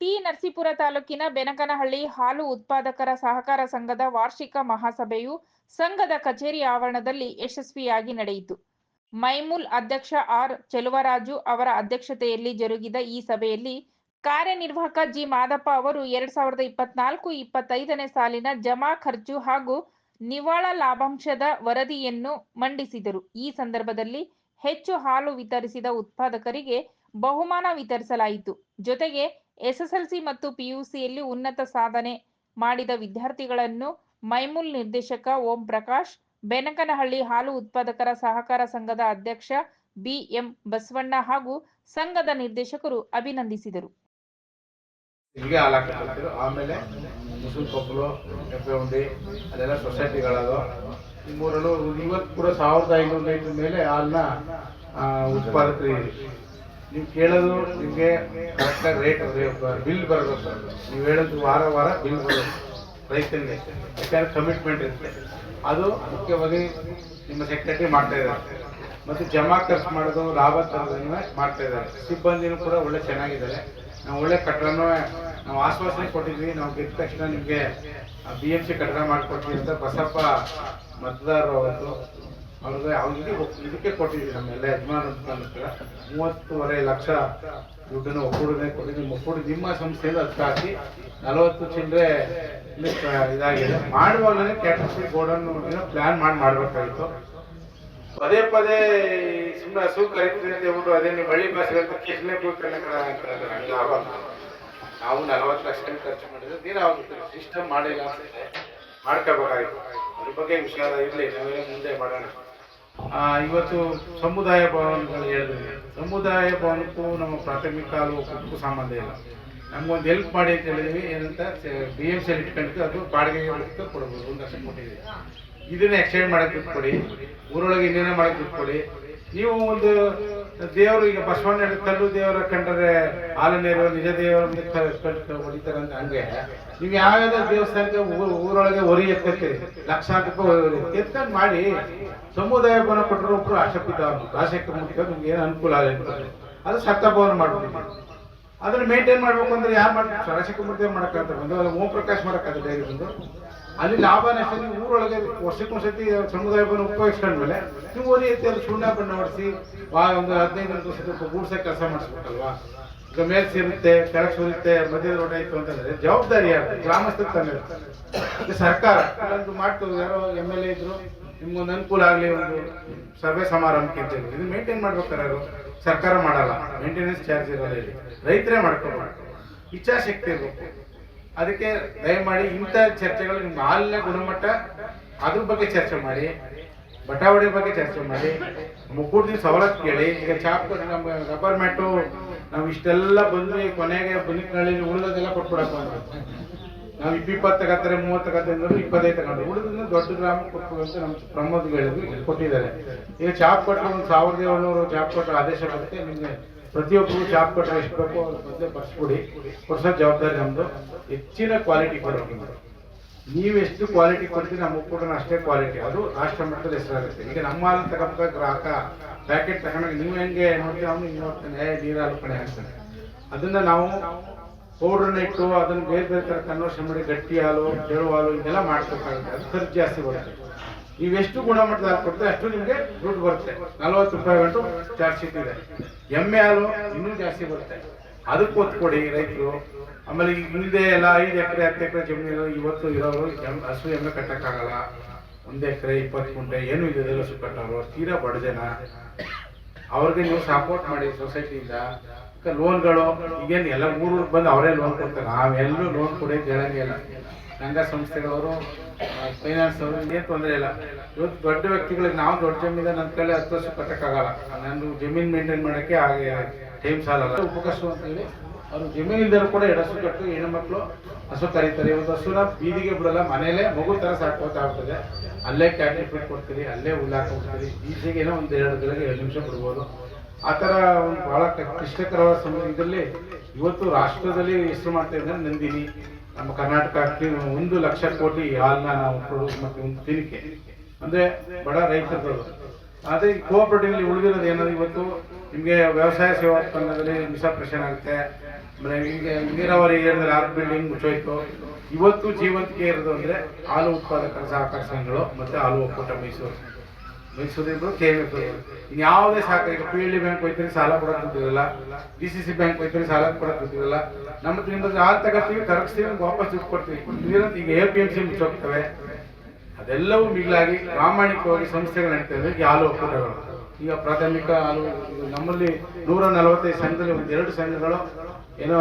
T Narasipura ತಾಲೂಕಿನ ಬೆನಕನಹಳ್ಳಿ ಹಾಲು ಉತ್ಪಾದಕರ ಸಹಕಾರ ಸಂಘದ ವಾರ್ಷಿಕ ಮಹಾಸಭೆಯು ಸಂಘದ ಕಚೇರಿ ಆವರಣದಲ್ಲಿ ಯಶಸ್ವಿಯಾಗಿ ನಡೆಯಿತು. ಮೈಮೂಲ್ ಅಧ್ಯಕ್ಷ ಆರ್ ಚೆಲುವರಾಜು ಅವರ ಅಧ್ಯಕ್ಷತೆಯಲ್ಲಿ ಜರುಗಿದ ಈ ಸಭೆಯಲ್ಲಿ ಕಾರ್ಯನಿರ್ವಾಹಕ ಜಿ ಮಾದಪ್ಪ ಅವರು ಎರಡ್ ಸಾವಿರದ ಇಪ್ಪತ್ನಾಲ್ಕು ಇಪ್ಪತ್ತೈದನೇ ಸಾಲಿನ ಜಮಾ ಖರ್ಚು ಹಾಗೂ ನಿವಾಳ ಲಾಭಾಂಶದ ವರದಿಯನ್ನು ಮಂಡಿಸಿದರು. ಈ ಸಂದರ್ಭದಲ್ಲಿ ಹೆಚ್ಚು ಹಾಲು ವಿತರಿಸಿದ ಉತ್ಪಾದಕರಿಗೆ ಬಹುಮಾನ ವಿತರಿಸಲಾಯಿತು. ಜೊತೆಗೆ ಎಸ್ಎಸ್ಎಲ್ಸಿ ಮತ್ತು ಪಿಯುಸಿಯಲ್ಲಿ ಉನ್ನತ ಸಾಧನೆ ಮಾಡಿದ ವಿದ್ಯಾರ್ಥಿಗಳನ್ನು ಮೈಮೂಲ್ ನಿರ್ದೇಶಕ ಓಂ ಪ್ರಕಾಶ್ ಬೆನಕನಹಳ್ಳಿ ಹಾಲು ಉತ್ಪಾದಕರ ಸಹಕಾರ ಸಂಘದ ಅಧ್ಯಕ್ಷ ಬಿಎಂ ಬಸವಣ್ಣ ಹಾಗೂ ಸಂಘದ ನಿರ್ದೇಶಕರು ಅಭಿನಂದಿಸಿದರು. ಆಮೇಲೆ ಅದೆಲ್ಲ ಸೊಸೈಟಿಗಳದು. ಮೂರಲ್ಲೂ ಇವತ್ತು ಕೂಡ ಸಾವಿರದ ಐನೂರು ಮೇಲೆ ಹಾಲನ್ನ ಉತ್ಪಾದಕರು ನೀವು ಕೇಳೋದು ನಿಮಗೆ ಕರೆಕ್ಟಾಗಿ ರೇಟ್ ಬಿಲ್ ಬರಬೇಕು. ನೀವು ಹೇಳೋದು ವಾರ ವಾರ ಬಿಲ್ ಬರಬೇಕು ರೈತನಿಗೆ. ಯಾಕಂದ್ರೆ ಕಮಿಟ್ಮೆಂಟ್ ಇರುತ್ತೆ. ಅದು ಮುಖ್ಯವಾಗಿ ನಿಮ್ಮ ಸೆಕ್ರೆಟರಿ ಮಾಡ್ತಾ ಇದ್ದಾರೆ. ಮತ್ತು ಜಮಾ ಖರ್ಚು ಮಾಡೋದು, ಲಾಭ ತರೋದನ್ನ ಮಾಡ್ತಾ ಇದ್ದಾರೆ. ಸಿಬ್ಬಂದಿನೂ ಕೂಡ ಒಳ್ಳೆ ಚೆನ್ನಾಗಿದ್ದಾರೆ. ನಾವು ಒಳ್ಳೆ ಕಟ್ಟಡನೂ ನಾವು ಆಶ್ವಾಸನೆ ಕೊಟ್ಟಿದ್ವಿ ನಾವು ಗೆದ್ದ ತಕ್ಷಣ ನಿಮಗೆ ಬಿ ಎಂ ಸಿ ಕಟ್ಟಡ ಮಾಡಿಕೊಡ್ತೀವಿ ಅಂತ ಬಸಪ್ಪ ಮತದಾರರು ಅವತ್ತು ಅವ್ರಿಗೆ ಅವ್ರಿಗೆ ಇದಕ್ಕೆ ಕೊಟ್ಟಿದ್ವಿ ನಮ್ಮೆಲ್ಲ ಯಜಮಾನ ಹತ್ರ ಮೂವತ್ತೂವರೆ ಲಕ್ಷ ದುಡ್ಡನ್ನು ಒಕ್ಕೂಡನೆ ಕೊಟ್ಟಿದ್ದೀವಿ. ಒಕ್ಕೂಡಿ ನಿಮ್ಮ ಸಂಸ್ಥೆಯಿಂದ ಅದಕ್ಕೆ ಹಾಕಿ ನಲವತ್ತು ಚಿಲ್ಲರೆ ಇದಾಗಿದೆ. ಮಾಡುವಾಗಲೇ ಕ್ಯಾಟರ್ಸಿ ಗೋಡನ್ನು ಏನೋ ಪ್ಲಾನ್ ಮಾಡಿ ಮಾಡಬೇಕಾಗಿತ್ತು. ಪದೇ ಪದೇ ಸುಮ್ಮನೆ ಹಸು ಕರಿತೀವಿ ಅಂತ ಹೇಳ್ಬಿಟ್ಟು ಅದೇ ನೀವು ಬಳ್ಳಿ ಭಾಷೆ ಅಂತ ಲಾಭ ನಾವು ನಲವತ್ತು ಲಕ್ಷ ಖರ್ಚು ಮಾಡಿದ್ರೆ ನೀನು ಅವ್ರು ಸಿಸ್ಟಮ್ ಮಾಡಿಲ್ಲ ಅಂತ ಮಾಡ್ಕೋಬೇಕಾಗಿತ್ತು. ಅದ್ರ ಬಗ್ಗೆ ವಿಷಯ ಇರಲಿ, ನಾವೇ ಮುಂದೆ ಮಾಡೋಣ. ಇವತ್ತು ಸಮುದಾಯ ಭವನಗಳು ಹೇಳಿದ್ರೆ. ಸಮುದಾಯ ಭವನಕ್ಕೂ ನಮ್ಮ ಪ್ರಾಥಮಿಕ ಒಕ್ಕೂಟಕ್ಕೂ ಸಂಬಂಧ ಇಲ್ಲ. ನಮ್ಗೊಂದು ಹೆಲ್ಪ್ ಮಾಡಿ ಅಂತ ಹೇಳಿದ್ವಿ. ಏನಂತ ಬಿ ಎಂ ಸಿ ಇಟ್ಕೊಂಡಿದ್ದು. ಅದು ಬಾಡಿಗೆ ಬಿಟ್ಟು ಕೊಡ್ಬೋದು. ಒಂದು ಲಕ್ಷ ಕೊಟ್ಟಿದ್ದೀವಿ. ಇದನ್ನ ಎಕ್ಸ್ಚೇಂಜ್ ಮಾಡಕ್ಕೆ ದುಡ್ಡು ಕೊಡಿ. ಊರೊಳಗೆ ಇನ್ನೇನೋ ಮಾಡೋಕೆ ಕೊಡಿ. ನೀವು ಒಂದು ದೇವರು ಈಗ ಬಸವಣ್ಣ ಕಲ್ಲು ದೇವರ ಕಂಡರೆ ಆಲನೇರು ನಿಜ ದೇವರ ಹೊಡಿತಾರೆ ಅಂತ ಹಂಗೆ. ನೀವು ಯಾವ್ಯಾವ ದೇವಸ್ಥಾನಕ್ಕೆ ಊರೊಳಗೆ ಹೊರಿ ಎತ್ಕೊತೀರಿ? ಲಕ್ಷಾಂತರ ರೂಪಾಯಿ ಎತ್ಕೊಂಡು ಮಾಡಿ? ಸಮುದಾಯ ಭವನ ಕೊಟ್ಟರು ಒಬ್ರು ಆಶಪಿತ ಆಸಕ್ತಿ ಮುಖ್ಯ ನಿಮ್ಗೆ ಏನು ಅನುಕೂಲ ಆಗಲಿ ಅದು ಸತ್ತ ಭವನ ಅದನ್ನ ಮೇಂಟೈನ್ ಮಾಡ್ಬೇಕು ಅಂದ್ರೆ ಯಾರು ಮಾಡ್ತಾರೆ? ಸರಸಕ ಮೂರ್ತಿ ಮಾಡಕ್ಕಂತ ಬಂದು? ಓಂ ಪ್ರಕಾಶ್ ಮಾಡಕ್ಕಂತ ಡೈರಿ ಬಂದು? ಅಲ್ಲಿ ಲಾಭ ನಷ್ಟ ನೀವು ಊರೊಳಗೆ ಸಮುದಾಯ ಭವನ ಉಪಯೋಗಿಸ್ಕೊಂಡ್ಮೇಲೆ ನೀವು ಓದಿ ಎತ್ತಿ ಅದು ಸುಣ್ಣ ಬಣ್ಣ ಹೊಡಿಸಿ ಒಂದು ಹದಿನೈದು ಒಂದ್ಸತಿ ಗೂಡ್ಸೆ ಕೆಲಸ ಮಾಡಿಸ್ಬೇಕಲ್ವಾ? ಈಗ ಮೇಲ್ ಸಿರುತ್ತೆ, ಕೆಳಗೆ ಸುರಿಯುತ್ತೆ ಮಧ್ಯದ ರೋಡ್ ಆಯ್ತು ಅಂತಂದ್ರೆ ಜವಾಬ್ದಾರಿ ಯಾರು ಗ್ರಾಮಸ್ಥರು ತಂದಿರ್ತಾರೆ ಇದು ಸರ್ಕಾರ. ಮಾಡ್ತು ಯಾರೋ ಎಂ ಎಲ್ ಎ ಇದ್ರು, ನಿಮ್ಗೊಂದು ಅನುಕೂಲ ಆಗಲಿ ಒಂದು ಸಭೆ ಸಮಾರಂಭಕ್ಕೆ ಹೇಳಿ. ಇದು ಮೇಂಟೈನ್ ಮಾಡ್ಬೇಕಾರೆ ಅವರು ಸರ್ಕಾರ ಮಾಡಲ್ಲ. ಮೇಂಟೆನೆನ್ಸ್ ಚಾರ್ಜ್ ಇರೋಲ್ಲ ಇಲ್ಲಿ. ರೈತರೇ ಮಾಡ್ಕೊಂಡು ಇಚ್ಛಾಶಕ್ತಿ ಇರಬೇಕು. ಅದಕ್ಕೆ ದಯಮಾಡಿ ಇಂಥ ಚರ್ಚೆಗಳು ನಿಮ್ಮ ಹಾಲಿನ ಗುಣಮಟ್ಟ ಅದ್ರ ಬಗ್ಗೆ ಚರ್ಚೆ ಮಾಡಿ ಬಟಾವಡೆ ಬಗ್ಗೆ ಚರ್ಚೆ ಮಾಡಿ ಮುಕ್ಕೂಡ್ದಿನ ಸವಲತ್ತು ಕೇಳಿ, ಈಗ ಚಾಪ್ ನಮ್ಮ ರಬ್ಬರ್ ನಾವು ಇಷ್ಟೆಲ್ಲ ಬಂದ್ವಿ, ಕೊನೆಗೆ ಬನ್ನಿಕಳ್ಳಿ ಉಳಿದೋದೆಲ್ಲ ಕೊಟ್ಬಿಡಪ್ಪ ಅಂತ ನಾವು ಇಪ್ಪಿಪ್ಪತ್ತು ತಗತ್ತಾರೆ, ಮೂವತ್ತು ತಗತ್ತೆ ಅಂದ್ರೆ ಇಪ್ಪತ್ತೈದು ತಗೊಂಡು. ಉಳಿದ್ರೆ ದೊಡ್ಡ ಗ್ರಾಮ ಕೊಟ್ಟು ಅಂತ ನಮ್ಮ ಇಲ್ಲಿ ಕೊಟ್ಟಿದ್ದಾರೆ ಈಗ ಚಾಪ್ ಕೊಟ್ಟರೆ ಒಂದು ಸಾವಿರದ ಏಳ್ನೂರು ಚಾಪ್ ಕೊಟ್ಟರೆ ಆದೇಶ ಬರುತ್ತೆ, ನಿಮಗೆ ಪ್ರತಿಯೊಬ್ಬರು ಜಾಬ್ ಕೊಟ್ಟರೆ ಎಷ್ಟು ಬೇಕೋ ಮೊದಲೇ ಬರ್ಸ್ಬಿಡಿ ಕೊಡ್ಸೋ ಜವಾಬ್ದಾರಿ ನಮ್ಮದು ಹೆಚ್ಚಿನ ಕ್ವಾಲಿಟಿ ಕೊಡೋದು ನೀವು. ನೀವು ಎಷ್ಟು ಕ್ವಾಲಿಟಿ ಕೊಡ್ತೀರಿ ನಮ್ಮ ಕೂಡ ಅಷ್ಟೇ ಕ್ವಾಲಿಟಿ ಅದು ರಾಷ್ಟ್ರ ಮಟ್ಟದ ಹೆಸರಾಗುತ್ತೆ. ಈಗ ನಮ್ಮ ಹಾಲು ತಗೋಬೇಕಾದ್ರೆ ಗ್ರಾಹಕ ಪ್ಯಾಕೆಟ್ ತಗೊಂಡಾಗ ನೀವು ಹೆಂಗೆ ನೋಡ್ತೀವಿ ಅವನು ಹಿಂಗೆ ನೋಡ್ತಾನೆ. ಏ, ನೀರು ಹಾಲು ಕಣೆ ಹಾಕ್ತಾನೆ ಅದನ್ನ ನಾವು ಪೌಡ್ರನ್ನ ಇಟ್ಟು ಅದನ್ನು ಬೇರೆ ಬೇರೆ ಥರ ಕನ್ವರ್ಷನ್ ಮಾಡಿ ಗಟ್ಟಿ ಹಾಲು ಜೇಳು ಹಾಲು ಇದೆಲ್ಲ ಮಾಡ್ಬೇಕಾಗುತ್ತೆ. ಅದು ಖರ್ಚು ಜಾಸ್ತಿ ಬರುತ್ತೆ. ನೀವು ಎಷ್ಟು ಗುಣಮಟ್ಟದ ಹಾಲು ಕೊಡ್ತೀರಿ ಅಷ್ಟು ನಿಮಗೆ ದುಡ್ಡು ಬರುತ್ತೆ. ನಲವತ್ತು ರೂಪಾಯಿ ಗಂಟು ಚಾರ್ಜ್ ಶೀಟ್ ಇದೆ. ಎಮ್ಮೆ ಹಾಲು ಇನ್ನೂ ಜಾಸ್ತಿ ಬರುತ್ತೆ. ಅದಕ್ಕೆ ಒತ್ತು ಕೊಡಿ ರೈತರು. ಆಮೇಲೆ ಈಗ ಹಿಂದೆ ಎಲ್ಲ ಐದು ಎಕರೆ, ಹತ್ತು ಎಕರೆ ಜಮೀನು ಇವತ್ತು ಇರೋರು ಹಸು ಎಮ್ಮೆ ಕಟ್ಟಕ್ಕಾಗಲ್ಲ. ಒಂದು ಎಕರೆ, ಇಪ್ಪತ್ತು ಗುಂಟೆ ಏನು ಇದೆ ಹಸು ಕಟ್ಟೋರು ತೀರಾ ಬಡ ಜನ. ಅವ್ರಿಗೆ ನೀವು ಸಪೋರ್ಟ್ ಮಾಡಿ ಸೊಸೈಟಿಯಿಂದ ಲೋನ್ಗಳು ಈಗೇನು ಎಲ್ಲ ಮೂರು ಬಂದು ಅವರೇ ಲೋನ್ ಕೊಡ್ತಾರೆ. ನಾವೆಲ್ಲರೂ ಲೋನ್ ಕೊಡೋದು ಹೇಳಂಗಿಲ್ಲ ಸಂಘ ಸಂಸ್ಥೆಗಳವರು ಫೈನಾನ್ಸ್ ಅವರು ಏನು ತೊಂದರೆ ಇಲ್ಲ. ಇವತ್ತು ದೊಡ್ಡ ವ್ಯಕ್ತಿಗಳಿಗೆ ನಾವು ದೊಡ್ಡ ಜಮೀನ ನನ್ನ ಕೈಲಿ ಹತ್ತು ವರ್ಷ ಕಟ್ಟಕ್ಕಾಗಲ್ಲ. ನಾನು ಜಮೀನು ಮೇಂಟೈನ್ ಮಾಡೋಕ್ಕೆ ಹಾಗೆ ಟೈಮ್ ಸಾಲಲ್ಲ. ಉಪಕಸು ಅಂತ ಹೇಳಿ, ಅವರು ಜಮೀನಿದ್ದರು ಕೂಡ ಎರಡು ಹಸು ಕಟ್ಟು ಹೆಣ್ಮಕ್ಳು ಹಸು ಕರೀತಾರೆ. ಇವತ್ತು ಹಸುನ ಬೀದಿಗೆ ಬಿಡಲ್ಲ ಮನೆಯಲ್ಲೇ ಮಗು ಥರ ಸಾಕೋತಾ ಆಗ್ತದೆ. ಅಲ್ಲೇ ಕ್ಯಾಟ್ರಿ ಫೀಡ್ ಕೊಡ್ತೀರಿ, ಅಲ್ಲೇ ಉಲ್ಲಾಕ ಹೋಗ್ತೀರಿ ಈಸಿಗೆ ಏನೋ ಒಂದು ಎರಡು ಬೆಳಗ್ಗೆ ಎರಡು ನಿಮಿಷ ಬಿಡ್ಬೋದು. ಆ ಥರ ಒಂದು ಭಾಳ ಕಷ್ಟಕರವಾದ ಸಮಯದಲ್ಲಿ ಇವತ್ತು ರಾಷ್ಟ್ರದಲ್ಲಿ ಹೆಸರು ಮಾಡ್ತಾ ಇದ್ದಾರೆ ನಂದಿನಿ. ನಮ್ಮ ಕರ್ನಾಟಕ ಒಂದು ಲಕ್ಷ ಕೋಟಿ ಹಾಲನ್ನ ನಾವು ಪ್ರೊಡ್ಯೂಸ್ ಮಾಡ್ತೀವಿ ದಿನಕ್ಕೆ. ಅಂದ್ರೆ ಬಡ ರೈತರು ಅದೇ ಕೋಆಪರೇಟಿವ್ ಅಲ್ಲಿ ಉಳಿದಿರೋದು ಏನಾದ್ರು ಇವತ್ತು? ನಿಮಗೆ ವ್ಯವಸಾಯ ಸೇವಾ ಉತ್ಪನ್ನದಲ್ಲಿ ಮಿಸಾಪ್ರೇಷನ್ ಆಗುತ್ತೆ. ಆಮೇಲೆ ಹಿಂಗೆ ನೀರಾವರಿ ಹೇಳಿದ್ರೆ ಆರು ಬಿಲ್ಡಿಂಗ್ ಮುಚ್ಚೋಯ್ತು. ಇವತ್ತು ಜೀವಂತಿಕೆ ಇರೋದು ಅಂದ್ರೆ ಹಾಲು ಉತ್ಪಾದಕರ ಸಹಕಾರ ಸಂಘಗಳು ಮತ್ತೆ ಹಾಲು ಒಕ್ಕೂಟ ಮೈಸೂರು. ಮೈಸೂರಿಗೂ ಕೆ ಎಂ ಎಫ್ ಯಾವುದೇ ಸಾಕ ಈಗ ಪಿ ಎಲ್ ಡಿ ಬ್ಯಾಂಕ್ ಹೋಯ್ತಾರೆ ಸಾಲ ಕೊಡಕ್ಕೆ ಗೊತ್ತಿರಲ್ಲ ಡಿ ಸಿ ಸಿ ಬ್ಯಾಂಕ್ ಹೋಯ್ತಾರೆ ಸಾಲ ಕೊಡಕ್ಕೆ ಗೊತ್ತಿರಲ್ಲ ನಮ್ಮ ಹತ್ರದಿಂದ ಹಾಲು ತಗೋತೀವಿ ಕರಗಿಸ್ತೀವಿ ವಾಪಸ್ ದುಡ್ಡು ಕೊಡ್ತೀವಿ. ಈಗ ಎ ಪಿ ಎಂ ಸಿ ಮುಚ್ಚೋಗ್ತವೆ. ಅದೆಲ್ಲವೂ ಮಿಗಿಲಾಗಿ ಪ್ರಾಮಾಣಿಕವಾಗಿ ಸಂಸ್ಥೆಗಳು ನಡೀತಾ ಇದೆ ಹಾಲು ಒಕ್ಕೂಟಗಳು. ಈಗ ಪ್ರಾಥಮಿಕ ಹಾಲು ನಮ್ಮಲ್ಲಿ ನೂರ ನಲವತ್ತೈದು ಸಂಘದಲ್ಲಿ ಒಂದು ಎರಡು ಸಂಘಗಳು ಏನೋ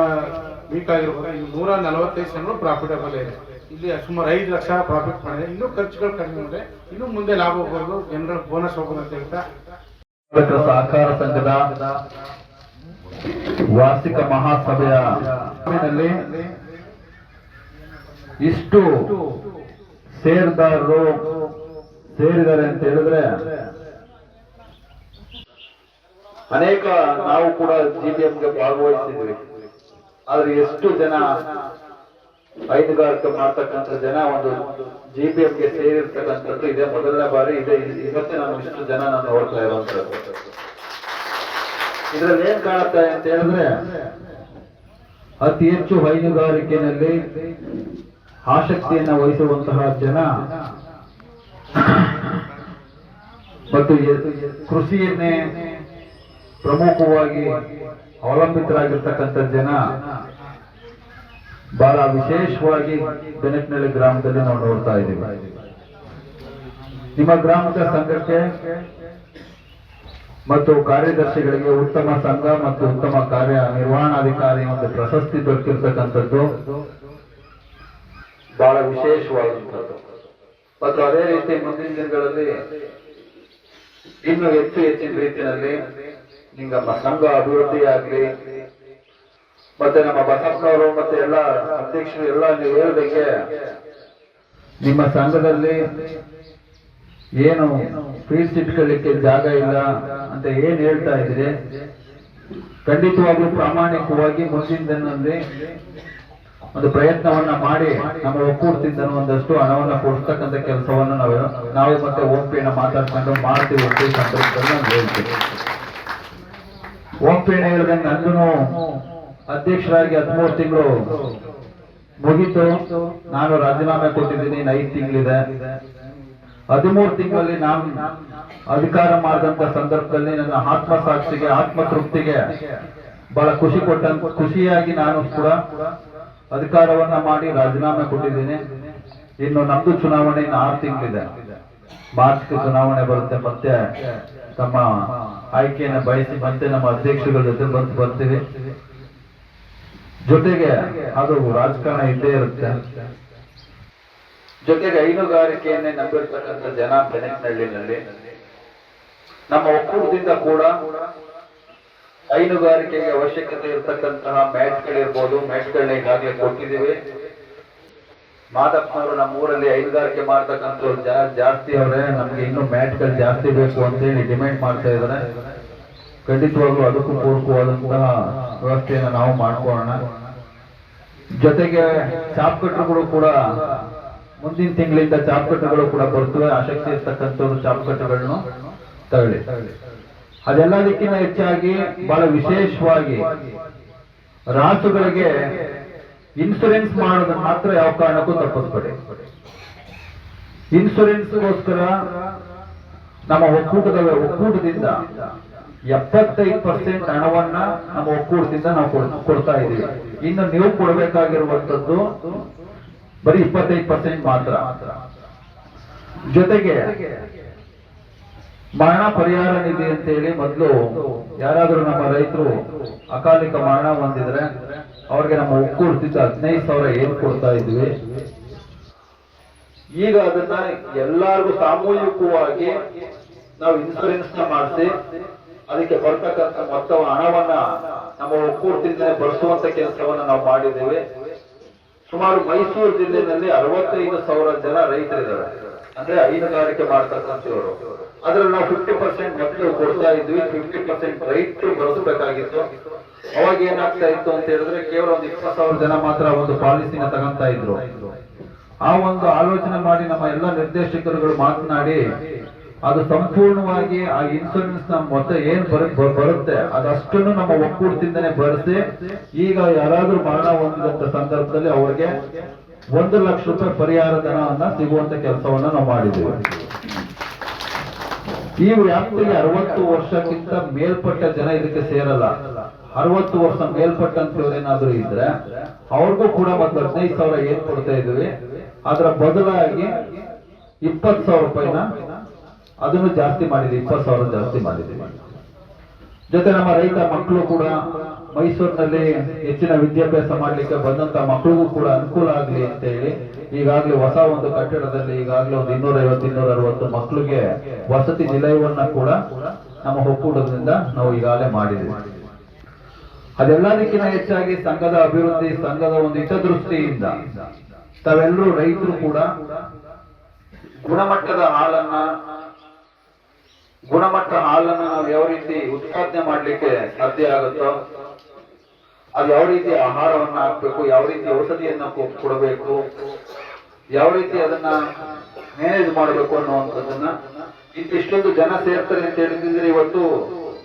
ವೀಕ್ ಆಗಿರ್ಬೋದು. ಈಗ ನೂರ ನಲವತ್ತೈದು ಸಂಘಗಳು ಪ್ರಾಫಿಟಬಲ್ ಇದೆ. ಇಲ್ಲಿ ಸುಮಾರು ಐದು ಲಕ್ಷ ಪ್ರಾಫಿಟ್ ಮಾಡಿದೆ. ಇನ್ನೂ ಖರ್ಚುಗಳು ಕಡಿಮೆ ಇದೆ. ಇನ್ನೂ ಮುಂದೆ ಲಾಭ ಹೋಗೋದು ಜನರ ಬೋನಸ್ ಹೋಗೋದು ಅಂತ ಹೇಳ್ತಾ. ಸಹಕಾರ ಸಂಘದ ವಾರ್ಷಿಕ ಮಹಾಸಭೆಯ ಇಷ್ಟು ಸೇರಿದಾರರು ಸೇರಿದ್ದಾರೆ ಅಂತ ಹೇಳಿದ್ರೆ ಅನೇಕ ನಾವು ಕೂಡ ಜಿಪಿಎಂಗೆ ಭಾಗವಹಿಸಿದ್ವಿ ಆದ್ರೆ ಎಷ್ಟು ಜನ ಹೈನುಗಾರಿಕೆ ಮಾಡ್ತಕ್ಕಂಥ ಜನ ಒಂದು ಜಿಪಿಎಂಗೆ ಸೇರಿರ್ತಕ್ಕಂಥದ್ದು ಇದೇ. ಮೊದಲನೇ ಬಾರಿ ಇದೆ. ಇವತ್ತೇ ನಾನು ಇಷ್ಟು ಜನ ನಾನು ನೋಡ್ತಾ ಇರುವಂತದ್ದು ಇದ್ರಲ್ಲಿ ಏನ್ ಕಾಣುತ್ತೆ ಅಂತ ಹೇಳಿದ್ರೆ, ಅತಿ ಹೆಚ್ಚು ಹೈನುಗಾರಿಕೆಯಲ್ಲಿ ಆಸಕ್ತಿಯನ್ನ ವಹಿಸುವಂತಹ ಜನ ಮತ್ತು ಕೃಷಿಯನ್ನೇ ಪ್ರಮುಖವಾಗಿ ಅವಲಂಬಿತರಾಗಿರ್ತಕ್ಕಂಥ ಜನ ಬಹಳ ವಿಶೇಷವಾಗಿ ಬೆನಕ್ನಳ್ಳಿ ಗ್ರಾಮದಲ್ಲಿ ನಾವು ನೋಡ್ತಾ ಇದ್ದೀವಿ. ನಿಮ್ಮ ಗ್ರಾಮದ ಸಂಘಕ್ಕೆ ಮತ್ತು ಕಾರ್ಯದರ್ಶಿಗಳಿಗೆ ಉತ್ತಮ ಸಂಘ ಮತ್ತು ಉತ್ತಮ ಕಾರ್ಯ ನಿರ್ವಹಣಾಧಿಕಾರಿ ಒಂದು ಪ್ರಶಸ್ತಿ ದೊರಕಿರ್ತಕ್ಕಂಥದ್ದು ಬಹಳ ವಿಶೇಷವಾದಂಥದ್ದು. ಮತ್ತು ಅದೇ ರೀತಿ ಮುಂದಿನ ದಿನಗಳಲ್ಲಿ ಇನ್ನು ಹೆಚ್ಚು ಹೆಚ್ಚಿನ ರೀತಿಯಲ್ಲಿ ನಿಮ್ಮ ಸಂಘ ಅಭಿವೃದ್ಧಿ ಆಗ್ಲಿ ಮತ್ತೆ ನಮ್ಮ ಬಸಪ್ಪನವರು ಮತ್ತೆ ಅಧ್ಯಕ್ಷರು ಎಲ್ಲ ನೀವು ಹೇಳಿದಂಗೆ ನಿಮ್ಮ ಸಂಘದಲ್ಲಿ ಏನು ಫೀಸ್ ಇಟ್ಕೊಳ್ಳಿಕ್ಕೆ ಜಾಗ ಇಲ್ಲ ಅಂತ ಏನ್ ಹೇಳ್ತಾ ಇದ್ದೀರಿ? ಖಂಡಿತವಾಗ್ಲೂ ಪ್ರಾಮಾಣಿಕವಾಗಿ ಮುಂದಿನ ದಿನದಲ್ಲಿ ಒಂದು ಪ್ರಯತ್ನವನ್ನ ಮಾಡಿ ನಮ್ಮ ಒಕ್ಕೂಟದಿಂದ ಒಂದಷ್ಟು ಹಣವನ್ನ ಕೊಡ್ತಕ್ಕಂಥ ಕೆಲಸವನ್ನು ನಾವು ನಾವು ಮತ್ತೆ ಓಂಪಿನ ಮಾತಾಡ್ಕೊಂಡು ಮಾಡ್ತೀವಿ ಅಂತ ಹೇಳ್ತೀವಿ ಓಂಪಿನ ಹೇಳಿದಂಗೆ ನಂದು ಅಧ್ಯಕ್ಷರಾಗಿ ಹದಿಮೂರು ತಿಂಗಳು ಮುಗೀತು. ನಾನು ರಾಜೀನಾಮೆ ಕೊಟ್ಟಿದ್ದೀನಿ, ಐದು ತಿಂಗಳಿದೆ. ಹದಿಮೂರು ತಿಂಗಳಲ್ಲಿ ನಾನು ಅಧಿಕಾರ ಮಾಡಿದಂತ ಸಂದರ್ಭದಲ್ಲಿ ನನ್ನ ಆತ್ಮ ಸಾಕ್ಷಿಗೆ, ಆತ್ಮ ತೃಪ್ತಿಗೆ ಬಹಳ ಖುಷಿ ಕೊಟ್ಟ, ಖುಷಿಯಾಗಿ ನಾನು ಕೂಡ ಅಧಿಕಾರವನ್ನ ಮಾಡಿ ರಾಜೀನಾಮೆ ಕೊಟ್ಟಿದ್ದೀನಿ. ಇನ್ನು ನಮ್ದು ಚುನಾವಣೆ ಇನ್ನು ಆರು ತಿಂಗಳಿದೆ. ಮಾರ್ಚ್ಗೆ ಚುನಾವಣೆ ಬರುತ್ತೆ, ಮತ್ತೆ ತಮ್ಮ ಆಯ್ಕೆಯನ್ನು ಬಯಸಿ, ಮತ್ತೆ ನಮ್ಮ ಅಧ್ಯಕ್ಷಗಳ ಜೊತೆ ಬಂದು ಬರ್ತೀವಿ. ಜೊತೆಗೆ ಅದು ರಾಜಕಾರಣ ಇದ್ದೇ ಇರುತ್ತೆ. ಜೊತೆಗೆ ಹೈನುಗಾರಿಕೆಯನ್ನೇ ನಂಬಿರ್ತಕ್ಕಂಥ ಜನ ಬೆನಕನಹಳ್ಳಿನಲ್ಲಿ ನಮ್ಮ ಒಕ್ಕೂಟದಿಂದ ಕೂಡ ಹೈನುಗಾರಿಕೆಗೆ ಅವಶ್ಯಕತೆ ಇರತಕ್ಕಂತಹ ಮ್ಯಾಟ್ಗಳಿರ್ಬೋದು, ಮ್ಯಾಟ್ಗಳನ್ನ ಈಗಾಗಲೇ ಕೊಟ್ಟಿದ್ದೀವಿ. ಮಾದಪ್ಪನವರು ನಮ್ಮ ಊರಲ್ಲಿ ಹೈನುಗಾರಿಕೆ ಮಾಡ್ತಕ್ಕಂಥವ್ರು ಜನ ಜಾಸ್ತಿ ಅವರೇ, ನಮ್ಗೆ ಇನ್ನೂ ಮ್ಯಾಟ್ಗಳು ಜಾಸ್ತಿ ಬೇಕು ಅಂತ ಹೇಳಿ ಡಿಮ್ಯಾಂಡ್ ಮಾಡ್ತಾ ಇದ್ದಾರೆ. ಖಂಡಿತವಾಗ್ಲೂ ಅದಕ್ಕೂ ಪೂರಕವಾದಂತಹ ವ್ಯವಸ್ಥೆಯನ್ನು ನಾವು ಮಾಡ್ಕೊಳ್ಳೋಣ. ಜೊತೆಗೆ ಚಾಪ್ಕಟ್ಟುಗಳು ಕೂಡ ಮುಂದಿನ ತಿಂಗಳಿಂದ ಚಾಪ್ಕಟ್ಟುಗಳು ಕೂಡ ಬರ್ತವೆ ಆಸಕ್ತಿ ಇರ್ತಕ್ಕಂಥವ್ರು ಚಾಪ್ಕಟ್ಟುಗಳನ್ನು ತಗೊಳ್ಳಿ ಅದೆಲ್ಲದಕ್ಕಿಂತ ಹೆಚ್ಚಾಗಿ ಬಹಳ ವಿಶೇಷವಾಗಿ ರಾಸುಗಳಿಗೆ ಇನ್ಸೂರೆನ್ಸ್ ಮಾಡೋದನ್ನ ಮಾತ್ರ ಯಾವ ಕಾರಣಕ್ಕೂ ತಪ್ಪಿಸ್ಬೇಡಿ. ಇನ್ಸೂರೆನ್ಸ್ಗೋಸ್ಕರ ನಮ್ಮ ಒಕ್ಕೂಟದ ಒಕ್ಕೂಟದಿಂದ ಎಪ್ಪತ್ತೈದು ಪರ್ಸೆಂಟ್ ಹಣವನ್ನ ನಮ್ಮ ಒಕ್ಕೂಟದಿಂದ ನಾವು ಕೊಡ್- ಕೊಡ್ತಾ ಇದ್ದೀವಿ. ಇನ್ನು ನೀವು ಕೊಡಬೇಕಾಗಿರುವಂತದ್ದು ಬರೀ ಇಪ್ಪತ್ತೈದು ಪರ್ಸೆಂಟ್ ಮಾತ್ರ. ಜೊತೆಗೆ ಮರಣ ಪರಿಹಾರ ನಿಧಿ ಅಂತ ಹೇಳಿ ಮೊದಲು ಯಾರಾದ್ರೂ ನಮ್ಮ ರೈತರು ಅಕಾಲಿಕ ಮರಣ ಹೊಂದಿದ್ರೆ ಅವ್ರಿಗೆ ನಮ್ಮ ಒಕ್ಕೂಟದಿಂದ ಹದಿನೈದು ಸಾವಿರ ಏನು ಕೊಡ್ತಾ ಇದ್ವಿ. ಈಗ ಅದನ್ನ ಎಲ್ಲಾರ್ಗೂ ಸಾಮೂಹಿಕವಾಗಿ ನಾವು ಇನ್ಸೂರೆನ್ಸ್ ಮಾಡಿಸಿ ಅದಕ್ಕೆ ಬರ್ತಕ್ಕಂಥ ಮೊತ್ತ ಹಣವನ್ನ ನಮ್ಮ ಒಕ್ಕೂಟದಿಂದ ಬಳಸುವಂತ ಕೆಲಸವನ್ನ ನಾವು ಮಾಡಿದ್ದೇವೆ. ಸುಮಾರು ಮೈಸೂರು ಜಿಲ್ಲೆಯಲ್ಲಿ ಅರವತ್ತೈದು ಸಾವಿರ ಜನ ರೈತರಿದ್ದಾರೆ. ಅಂದ್ರೆ ಹೈನುಗಾರಿಕೆ ಮಾಡ್ತಕ್ಕಂಥವ್ರು. ಅದ್ರಲ್ಲಿ ನಾವು ಫಿಫ್ಟಿ ಪರ್ಸೆಂಟ್ ಮಕ್ಕಳು ಕೊಡ್ತಾ ಇದ್ವಿ. ಫಿಫ್ಟಿ ಪರ್ಸೆಂಟ್ ರೈತರು ಬಳಸಬೇಕಾಗಿತ್ತು. ಅವಾಗ ಏನಾಗ್ತಾ ಇತ್ತು ಅಂತ ಹೇಳಿದ್ರೆ ಕೇವಲ ಒಂದು ಇಪ್ಪತ್ತು ಸಾವಿರ ಜನ ಮಾತ್ರ ಒಂದು ಪಾಲಿಸಿನ ತಗೊಂತಾ ಇದ್ರು. ಆ ಒಂದು ಆಲೋಚನೆ ಮಾಡಿ ನಮ್ಮ ಎಲ್ಲ ನಿರ್ದೇಶಕರುಗಳು ಮಾತನಾಡಿ ಅದು ಸಂಪೂರ್ಣವಾಗಿ ಆ ಇನ್ಸೂರೆನ್ಸ್ನ ಮೊತ್ತ ಏನ್ ಬರುತ್ತೆ, ಅದಷ್ಟನ್ನು ನಮ್ಮ ಒಕ್ಕೂಟದಿಂದನೇ ಭರಿಸಿ ಈಗ ಯಾರಾದ್ರೂ ಮರಣ ಹೊಂದಿದಂತ ಸಂದರ್ಭದಲ್ಲಿ ಅವ್ರಿಗೆ ಒಂದು ಲಕ್ಷ ರೂಪಾಯಿ ಪರಿಹಾರ ಧನವನ್ನ ಸಿಗುವಂತ ಕೆಲಸವನ್ನ ನಾವು ಮಾಡಿದ್ದೇವೆ. ಈ ವ್ಯಾಪ್ತಿಗೆ ಅರವತ್ತು ವರ್ಷಕ್ಕಿಂತ ಮೇಲ್ಪಟ್ಟ ಜನ ಇದಕ್ಕೆ ಸೇರಲ್ಲ? ಅರವತ್ತು ವರ್ಷ ಮೇಲ್ಪಟ್ಟಂತವ್ರು ಏನಾದ್ರು ಇದ್ರೆ ಅವ್ರಿಗೂ ಕೂಡ ಮತ್ತೆ ಹದಿನೈದು ಸಾವಿರ ಏನ್ ಕೊಡ್ತಾ ಇದ್ವಿ ಅದರ ಬದಲಾಗಿ ಇಪ್ಪತ್ತು ಸಾವಿರ ರೂಪಾಯಿನ ಅದನ್ನು ಜಾಸ್ತಿ ಮಾಡಿದ್ವಿ ಇಪ್ಪತ್ತು ಸಾವಿರ ಜಾಸ್ತಿ ಮಾಡಿದ್ದೀವಿ ಜೊತೆ ನಮ್ಮ ರೈತ ಮಕ್ಕಳು ಕೂಡ ಮೈಸೂರಿನಲ್ಲಿ ಹೆಚ್ಚಿನ ವಿದ್ಯಾಭ್ಯಾಸ ಮಾಡ್ಲಿಕ್ಕೆ ಬಂದಂತ ಮಕ್ಕಳಿಗೂ ಕೂಡ ಅನುಕೂಲ ಆಗಲಿ ಅಂತ ಹೇಳಿ, ಈಗಾಗಲೇ ಹೊಸ ಒಂದು ಕಟ್ಟಡದಲ್ಲಿ ಈಗಾಗಲೇ ಒಂದು ಇನ್ನೂರ ಐವತ್ತು ಇನ್ನೂರ ಅರವತ್ತು ಮಕ್ಕಳಿಗೆ ವಸತಿ ನಿಲಯವನ್ನ ಕೂಡ ನಮ್ಮ ಒಕ್ಕೂಟದಿಂದ ನಾವು ಈಗಾಗಲೇ ಮಾಡಿದ್ದೀವಿ ಅದೆಲ್ಲದಕ್ಕಿಂತ ಹೆಚ್ಚಾಗಿ ಸಂಘದ ಅಭಿವೃದ್ಧಿ, ಸಂಘದ ಒಂದು ಹಿತದೃಷ್ಟಿಯಿಂದ ತಾವೆಲ್ಲರೂ ರೈತರು ಕೂಡ ಗುಣಮಟ್ಟದ ಹಾಲನ್ನ ಗುಣಮಟ್ಟ ಹಾಲನ್ನು ನಾವು ಯಾವ ರೀತಿ ಉತ್ಪಾದನೆ ಮಾಡ್ಲಿಕ್ಕೆ ಸಾಧ್ಯ ಆಗುತ್ತೋ, ಅದು ಯಾವ ರೀತಿ ಆಹಾರವನ್ನ ಹಾಕ್ಬೇಕು, ಯಾವ ರೀತಿ ಔಷಧಿಯನ್ನ ಕೊಡಬೇಕು, ಯಾವ ರೀತಿ ಅದನ್ನ ಮ್ಯಾನೇಜ್ ಮಾಡಬೇಕು ಅನ್ನುವಂಥದ್ದನ್ನ ಇಂತಿಷ್ಟೊಂದು ಜನ ಸೇರ್ತಾರೆ ಅಂತ ಹೇಳಿದ್ರೆ ಇವತ್ತು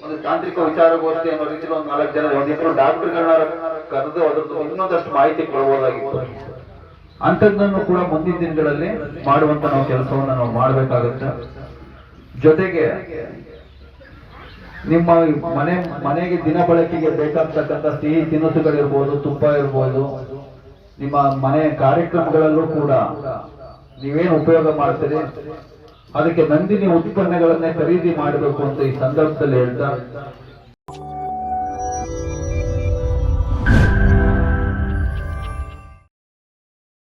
ಒಂದು ತಾಂತ್ರಿಕ ವಿಚಾರಗೋಷ್ಠಿ ಅನ್ನೋ ರೀತಿಯಲ್ಲಿ ಒಂದು ನಾಲ್ಕು ಜನ ಒಂದಿಬ್ಬರು ಡಾಕ್ಟರ್ಗಳನ್ನ ಕರೆದು ಅದರದ್ದು ಇನ್ನೊಂದಷ್ಟು ಮಾಹಿತಿ ಕೊಡಬಹುದಾಗಿತ್ತು ಅಂಥದ್ದನ್ನು ಕೂಡ ಮುಂದಿನ ದಿನಗಳಲ್ಲಿ ಮಾಡುವಂತ ನಾವು ಕೆಲಸವನ್ನ ನಾವು ಮಾಡಬೇಕಾಗುತ್ತೆ. ಜೊತೆಗೆ ನಿಮ್ಮ ಮನೆ, ಮನೆಗೆ ದಿನ ಬಳಕೆಗೆ ಬೇಕಾಗ್ತಕ್ಕಂಥ ಸಿಹಿ ತಿನಿಸುಗಳಿರ್ಬೋದು, ತುಪ್ಪ ಇರ್ಬೋದು, ನಿಮ್ಮ ಮನೆ ಕಾರ್ಯಕ್ರಮಗಳಲ್ಲೂ ಕೂಡ ನೀವೇನು ಉಪಯೋಗ ಮಾಡ್ತೀರಿ? ಅದಕ್ಕೆ ನಂದಿನಿ ಉತ್ಪನ್ನಗಳನ್ನೇ ಖರೀದಿ ಮಾಡಬೇಕು ಅಂತ ಈ ಸಂದರ್ಭದಲ್ಲಿ ಹೇಳ್ತಾ